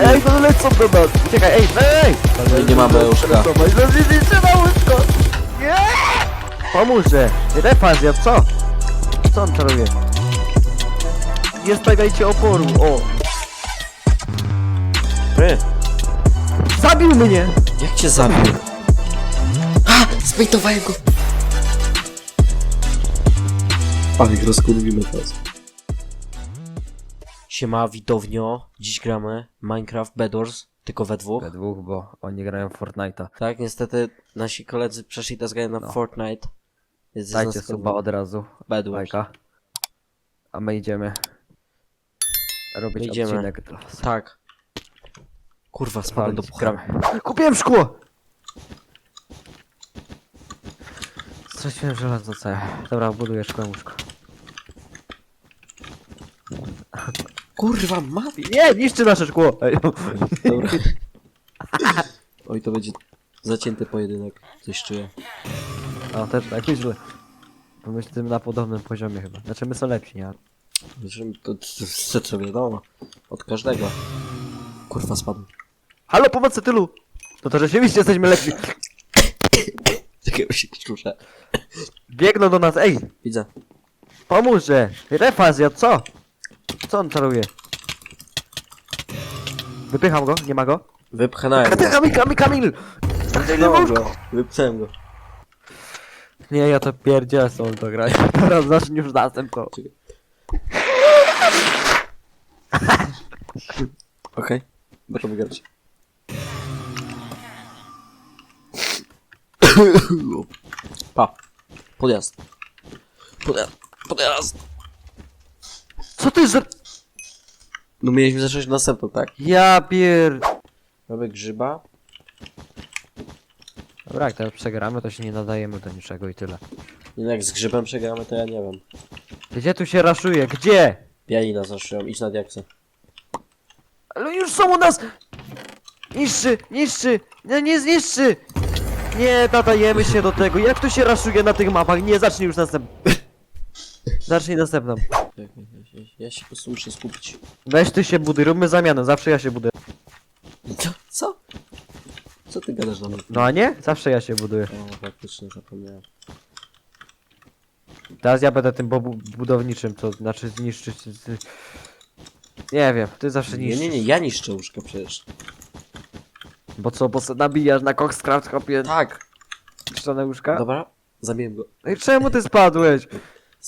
Ej, no lecą do nas! Uciekaj, ej, ej! No i nie mamy łóżka. No nie, nie trzeba łóżko! Nie! Pomóżże! Refazja, co? Co on czaruje? Nie stawiajcie oporu, o! Ty, Zabił mnie! jak cię zabił? A! Zbejtowałem go! Ich rozkurwimy teraz. Siema, widownio. Dziś gramy Minecraft Bedwars, tylko we dwóch. We dwóch, bo oni grają w Fortnite'a. Tak, niestety nasi koledzy przeszli teraz grają na No. Fortnite. Jest Dajcie suba od razu. Bedwars. Lajka. A my idziemy robić Idziemy. odcinek dla was. Tak. Kurwa, spadłem do Palić. Kupiłem szkło! Straciłem żelazo całe. Dobra, buduję szkło łóżko. Kurwa, mawi! Nie, niszczy nasze szkło! Ej, Dobra. Oj, to będzie zacięty pojedynek. Coś czuję. no też tak źle. Bo my tym na podobnym poziomie chyba. Znaczy my są lepsi, nie? Zresztą to, to, to, to wiadomo. Od każdego. Kurwa, spadł. Halo, pomocy tylu! No to rzeczywiście jesteśmy lepsi. Czekaj, się czuszę. Biegną do nas, ej! Widzę. Pomóżże! Refazja, co? Co on czaruje? Wypycham go, nie ma go? Wypchnąłem go. Kamil, Kamil, Kamil! Wypchnąłem go. Wypchnąłem go. Nie, ja to pierdzielę są to grać. Teraz zacznij już następną. Okej. Będę wygrać. Pa. Podjazd. Podjazd. Podjazd. Co ty za... No mieliśmy zacząć następną, tak? Ja pier... Mamy grzyba. Dobra, jak teraz przegramy, to się nie nadajemy do niczego i tyle. I jak z grzybem przegramy, to ja nie wiem. Gdzie tu się raszuje? Gdzie? Pianina zaszyją, idź na diaksę. Ale już są u nas! Niszczy, niszczy! Nie, nie zniszczy! Nie nadajemy się do tego. Jak tu się raszuje na tych mapach? Nie, zacznij już następną. Zacznij następną. Ja, ja, ja się po prostu muszę skupić. Weź ty się buduj, róbmy zamianę, zawsze ja się buduję. Co? Co? Co ty gadasz na mnie? No a nie? Zawsze ja się buduję. O, faktycznie zapomniałem. Teraz ja będę tym bobu budowniczym, to znaczy zniszczyć... Nie wiem, ty zawsze Nie, niszczysz. nie, nie, ja niszczę łóżko przecież. Bo co, bo se nabijasz na Coxcraft hopie Tak. niszczone łóżka? Dobra, zabiłem go. No i czemu ty spadłeś?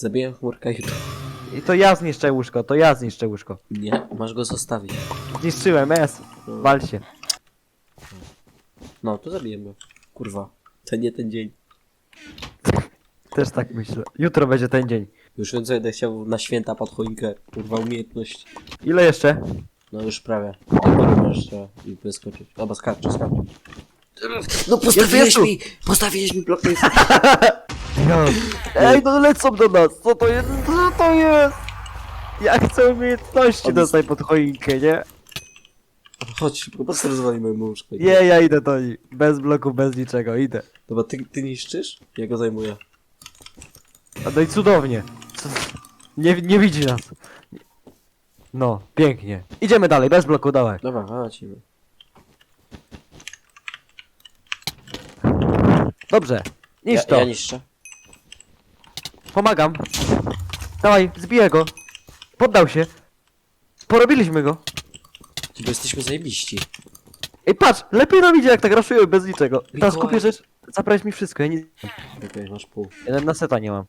Zabiłem chmurka to... I to ja zniszczę łóżko, to ja zniszczę łóżko. Nie, masz go zostawić. Zniszczyłem, S. No, Wal się. no to zabiłem go. Kurwa. To nie ten dzień. Też tak myślę. Jutro będzie ten dzień. Już więcej będę chciał na święta pod choinkę. Kurwa, umiejętność. Ile jeszcze? No już prawie. Tylko jeszcze i wyskoczyć. Dobra, skarczy, skarczy. No postawiłeś mi! Postawiłeś mi blok No. Ej, no lecą do nas! Co to jest? Co to jest? Ja chcę umiejętności dostać pod choinkę, nie? Chodź, po prostu rozwalimy mu łóżko. Nie, ja idę do nich. Bez bloku, bez niczego, idę. Dobra, ty, ty niszczysz? Ja go zajmuję. A no i cudownie. Nie, nie widzi nas. No, pięknie. Idziemy dalej, bez bloku, dawaj. Dobra, lecimy. Dobrze. Niż Ja, to. ja niszczę. Pomagam. Dawaj, zbiję go. Poddał się. Porobiliśmy go. Bo jesteśmy zajebiści. Ej, patrz, lepiej nam idzie jak tak raszują bez niczego. Teraz Mikołaj. kupię rzecz. Zabrałeś mi wszystko, ja nic. Okej, masz pół. Jeden na seta nie mam.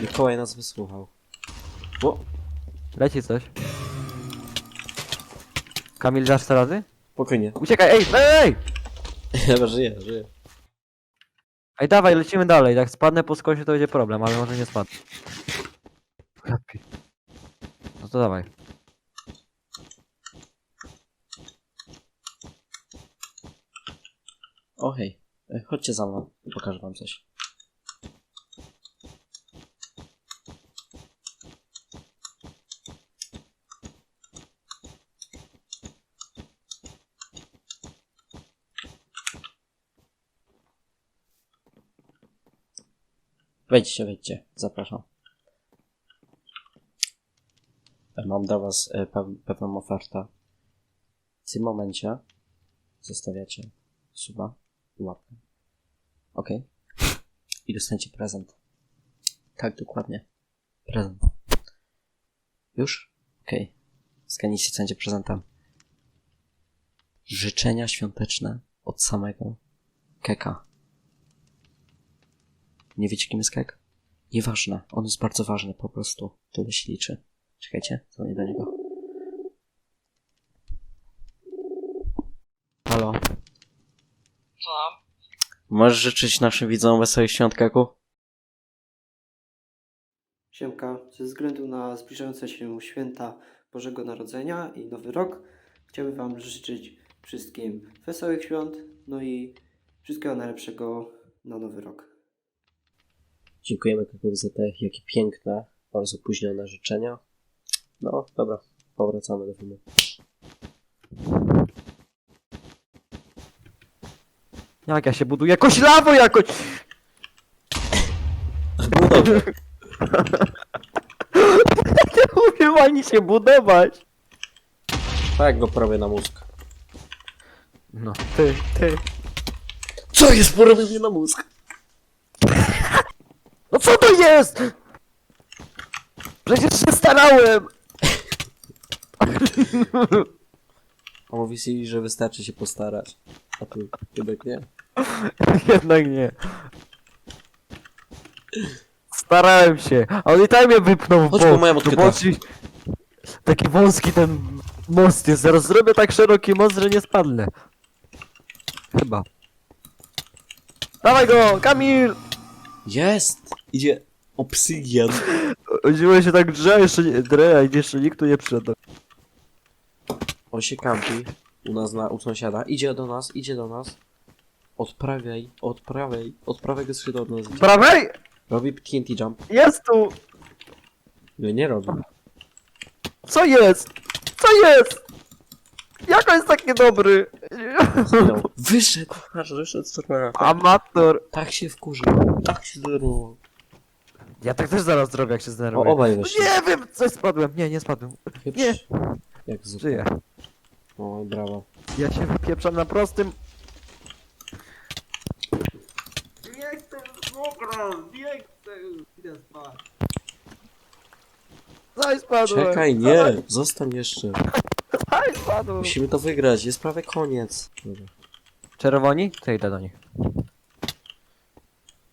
Mikołaj nas wysłuchał. O, Leci coś. Kamil, dasz te razy? spokojnie. Uciekaj, ej, ej! Dobra, żyję, żyję. Ej, dawaj, lecimy dalej. Jak spadnę po skosie, to będzie problem, ale może nie spadnę. Happy. No to dawaj. O hej, E, chodźcie za mną, pokażę wam coś. Wejdźcie, wejdźcie, zapraszam. mam dla was e, pew- pewną ofertę. W tym momencie zostawiacie suba i łapkę. Ok. I dostaniecie prezent. Tak, dokładnie. Prezent. Już? Okay. Zgadnijcie, co prezentem. Życzenia świąteczne od samego Keka. Nie wiecie, kim jest Kek? Nieważne, on jest bardzo ważny, po prostu. Tyle się liczy. Czekajcie, dzwonię do niego. Halo. Co? Możesz życzyć naszym widzom wesołych świąt, Keku? Siemka, ze względu na zbliżające się święta Bożego Narodzenia i Nowy Rok, chciałbym Wam życzyć wszystkim wesołych świąt, no i wszystkiego najlepszego na Nowy Rok. Dziękujemy Kekowi za te jakie piękne oraz opóźnione życzenia. No, dobra, powracamy do filmu. Jak ja się buduję? Koślawo jakoś! Było dobrze. Nie umiem ani się budować. Tak go prawie na mózg. No, ty, ty. Co jest porobienie na mózg? Co to jest? Przecież się starałem! A mówi si, że wystarczy się postarać. A tu jednak nie. Jednak nie. Starałem się, a on i tak mnie wypnął w Chodź bok. po moją odkrytę. bo ci- Taki wąski ten most jest, zaraz zrobię tak szeroki most, że nie spadnę. Chyba. Dawaj go, Kamil! Jest! Idzie obsydian. Chodziło się tak drze, jeszcze nie, dre, a jeszcze nikt tu nie przyszedł. On się kampi u nas na, u sąsiada. Idzie do nas, idzie do nas. Od prawej, od prawej, od prawego skrzydła od nas idzie. Prawej! Robi TNT jump. Jest tu! Nie, nie robi. Co jest? Co jest? Jak on jest taki dobry? Zginął. Wyszedł! Patrz, wyszedł z serwera. Amator. Tak się wkurzył. Tak się zdenerwował. Ja tak też zaraz zrobię, jak się O, zdenerwuję. obaj No wyszli. nie wiem, coś spadłem. Nie, nie spadłem. Pieprz. nie. Jak zupa. Żyję. O, brawo. Ja się wypieprzam na prostym. Nie chcę mokro, nie chcę. Idę spać. Zaj spadłem. Czekaj, nie! Zostań jeszcze. Musimy to wygrać, jest prawie koniec. Dobra, Czerwoni? To idę do nich.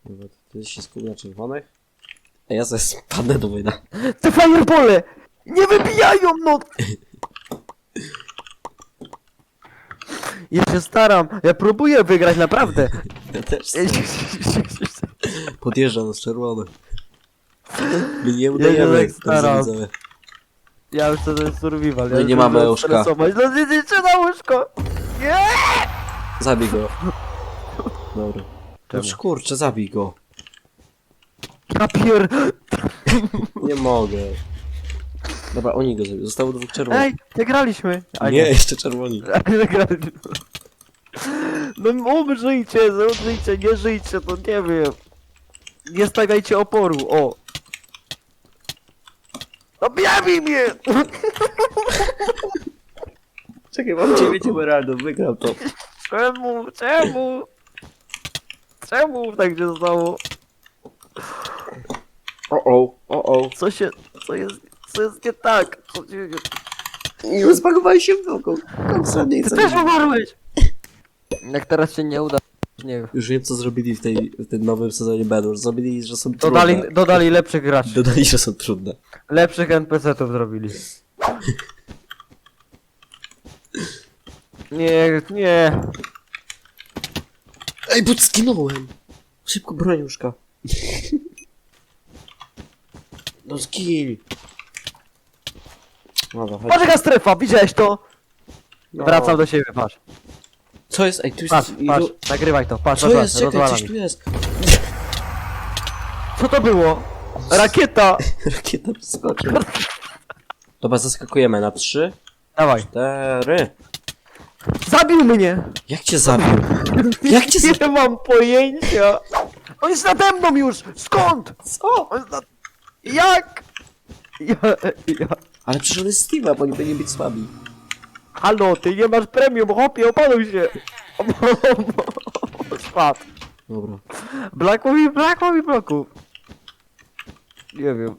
dobra ty się skup na czerwonych. A ja zaraz spadnę do wojna. Te firebole! Nie wybijają, no! Ja się staram, ja próbuję wygrać, naprawdę. Ja też podjeżdża nas czerwony. My nie się udajemy, tak staram. Ja już to ten survival. No ja i nie już mamy łóżka. stresować. No nie, nie, nie na łóżko! Nie! Zabij go. Dobra. No Czemu? kurczę, zabij go. Ja pier... Nie mogę. Dobra, oni go zabiją. Zostało dwóch czerwonych. Ej, wygraliśmy! A nie, jeszcze czerwoni. Wygraliśmy. No umrzyjcie, umrzyjcie, nie żyjcie, to nie wiem. Nie stawiajcie oporu, o. No bijaj mnie! Czekaj, mam 9 emeraldów, wygrał to. Czemu, czemu? Czemu tak się stało? O o, o o. Co się, co jest, co jest nie tak? Co się, Nie zbagowali się w nogą. Ty też umarłeś! Jak teraz się nie uda, nie wiem. Już wiem co zrobili w, tej, w tym nowym sezonie Bedwars. Zrobili, że są trudne. Dodali, dodali lepszych graczy. Dodali, że są trudne. Lepszych NPC-ów zrobili. Nie, nie. Ej, bo zginąłem! Szybko broniuszka. No zgin! Dobra, chodź. Patrz jaka strefa, widziałeś to? No. Wracam do siebie, patrz. Co jest? Ej, tu jest... Patrz, patrz, nagrywaj to, patrz, Co jest? Czekaj, rozwala coś mi. tu jest. Co to było? Rakieta! Rakieta przeskoczyła. Dobra, zaskakujemy na trzy, Dawaj. cztery. Zabił mnie! Jak cię zabił? Jak cię zabił? Nie mam pojęcia! On jest nade mną już! Skąd? Co? On jest nad... Jak? Ja, ja... Ale przecież on jest Steve'a, bo oni powinni być słabi. Halo, ty nie masz premium, chłopie, opanuj się! Spadł. Dobra. Brakło mi, brakło mi bloków. Nie wiem.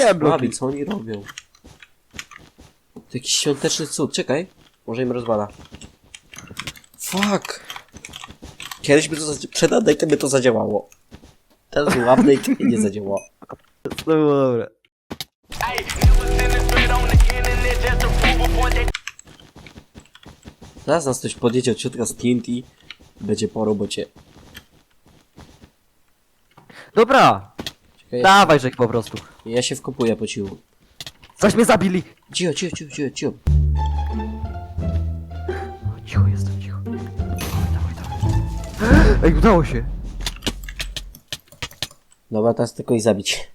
Słabi, bloki. co oni robią? To jakiś świąteczny cud, czekaj. Może im rozwala. Fuck! Kiedyś by to zadziałało. Przed update'em by to zadziałało. Teraz był update i nie zadziałało. To było dobre. Zaraz nas ktoś podjedzie od środka z TNT. Będzie po robocie. Dobra, Czekaj, dawaj, rzek po prostu. ja się wkopuję po cichu. Coś mnie zabili! Cicho, cicho, cicho, cicho, cicho. O, Cicho jestem, cicho. Dawaj, dawaj. Ej, udało się. Dobra, teraz tylko ich zabić.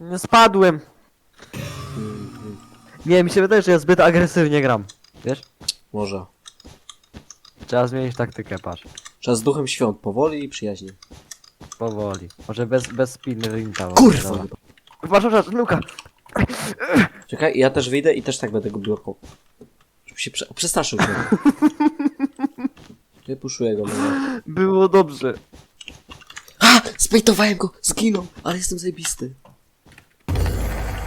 Nie Spadłem. Nie, mi się wydaje, że ja zbyt agresywnie gram. Wiesz? Może. Trzeba zmienić taktykę, patrz. Trzeba z duchem świąt, powoli i przyjaźnie. Powoli. Może bez, bez spiny rinta. Kurwa! Patrz, patrz, Luka! Czekaj, ja też wyjdę i też tak będę go blokował. Żeby się prze... przestraszył się. Wypuszuję go, może. Było dobrze. A! Zbejtowałem go! Zginął! Ale jestem zajebisty.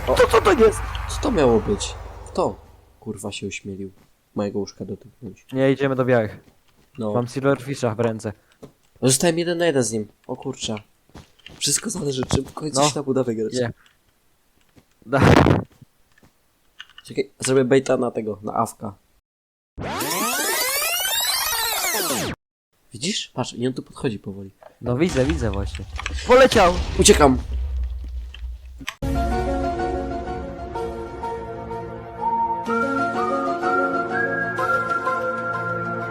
To co to jest? Co to miało być? Kto? Kurwa się ośmielił. Mojego łóżka dotknąć. Nie, idziemy do białych. No. Mam Silverfisha w ręce. Zostałem jeden na jeden z nim. O kurczę. Wszystko zależy, czy w końcu No. się nam uda wygrać. Nie. Da. Czekaj, zrobię baita na tego, na awka. Widzisz? Patrz, i on tu podchodzi powoli. No widzę, widzę właśnie. Poleciał! Uciekam!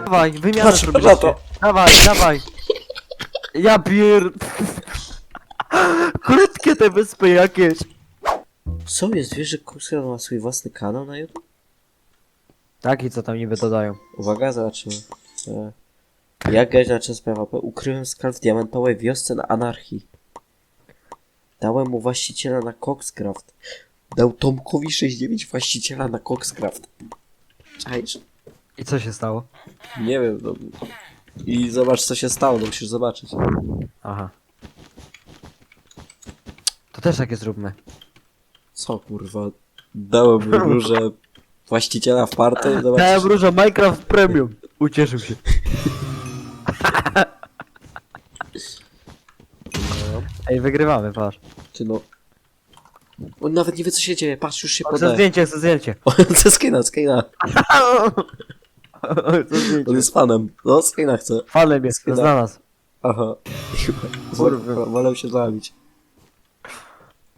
Dawaj, wymianę Patrz, zrobisz na to. Dawaj, dawaj. Ja pier... Krótkie te wyspy jakieś. Co jest? Wiesz, że Kursor ma swój własny kanał na YouTube? Tak i co tam niby dodają? Uwaga, zobaczymy. E, Jak grać na czas PvP? Ukryłem skarb w diamentowej wiosce na anarchii. Dałem mu właściciela na Coxcraft. Dał Tomkowi 69 właściciela na Coxcraft. Czaisz? I co się stało? Nie wiem, no. I zobacz co się stało, no musisz zobaczyć. Aha. To też takie zróbmy. Co kurwa? Dałem róże właściciela w party, Dałem zobacz. róża Minecraft Premium. Ucieszył się. Ej, wygrywamy, patrz. Ty no. On nawet nie wie co się dzieje, patrz już się Chcę podaje. zdjęcie, chcę zdjęcie. Chce skina, skina. On jest fanem. No, skina chce. Fanem jest, Skida. znalazł. Aha. Kurwa. Wolę się zabić.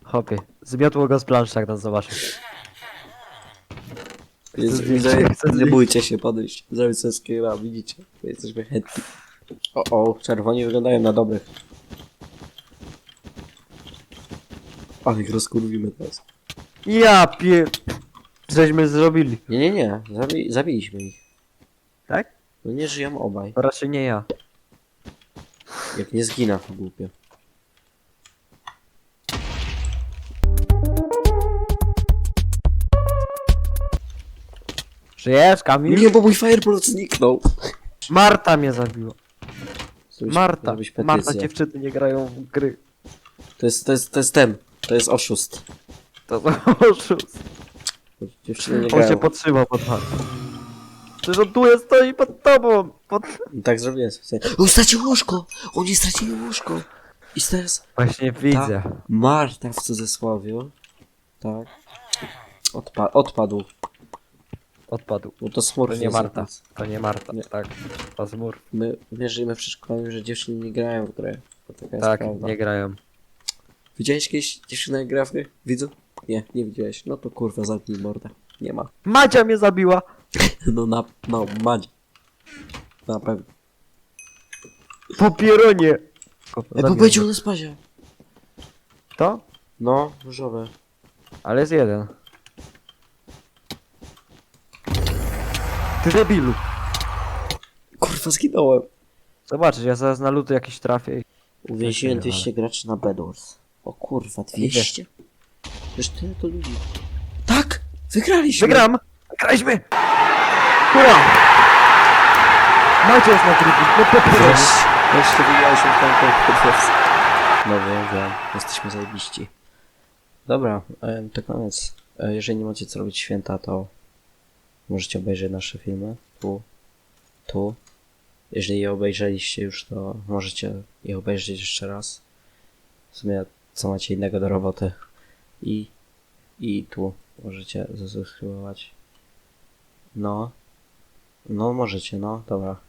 Hopie. Zmiotło go z planszy, jak nas zobaczył. Jest, zdjęcie, widzę, chcę nie zdjęcie. bójcie się podejść. Zrobić sobie skina, widzicie. My jesteśmy chętni. O, o, czerwoni wyglądają na dobrych. Ale ich rozkurwimy teraz. Ja pier... Żeśmy zrobili. Nie, nie, nie. Zabi zabiliśmy ich. Tak? No nie żyją obaj. To raczej nie ja. Jak nie zgina, to głupie. Żyjesz, Kamil? Nie, bo mój fireball zniknął. Marta mnie zabiła. Zrobić- Marta. zrobić Marta, dziewczyny nie grają w gry. To jest, to jest, to jest ten. To jest oszust. To to oszust. Dziewczyny nie On się grają. podtrzymał pod Martą. Przecież on tu jest, stoi pod tobą. Pod... I tak zrobiłem sobie. On stracił łóżko! Oni stracili łóżko! I teraz Właśnie widzę. Marta w cudzysłowie. Tak. Odpa odpadł. Odpadł. Bo to smurf To nie jest Marta. To nie Marta. Nie. Tak. To zmur. My wierzymy w przedszkolu, że dziewczyny nie grają w grę. Taka jest Tak, prawda. nie grają. Widziałeś kiedyś dziewczynę jak gra w gry? Widzu? Nie, nie widziałeś. No to kurwa zamknij mordę. Nie ma. Madzia mnie zabiła. No na, no, madź. Na pewno. Po pieronie. Ej, bo będzie u nas pazia. To? No, różowe. Ale jest jeden. Ty debilu. Kurwa, zginąłem. Zobaczysz, ja zaraz na luty jakiś trafię. i- Uwięziłem Tak, 200 graczy na Bedwars. O kurwa, 200? Przecież tyle to ludzi. Tak! Wygraliśmy! Wygram! Wygraliśmy! Hurra! Macie jest na drugi, no. Wreszcie, wreszcie wygraliśmy ten konkurs. Wiem, wiem. Jesteśmy zajebiści. Dobra, e, to koniec. E, jeżeli nie macie co robić w święta, to możecie obejrzeć nasze filmy. Tu, tu. Jeżeli je obejrzeliście już, to możecie je obejrzeć jeszcze raz. W sumie, co macie innego do roboty. I, i tu możecie zasubskrybować. No. No, możecie, no, dobra.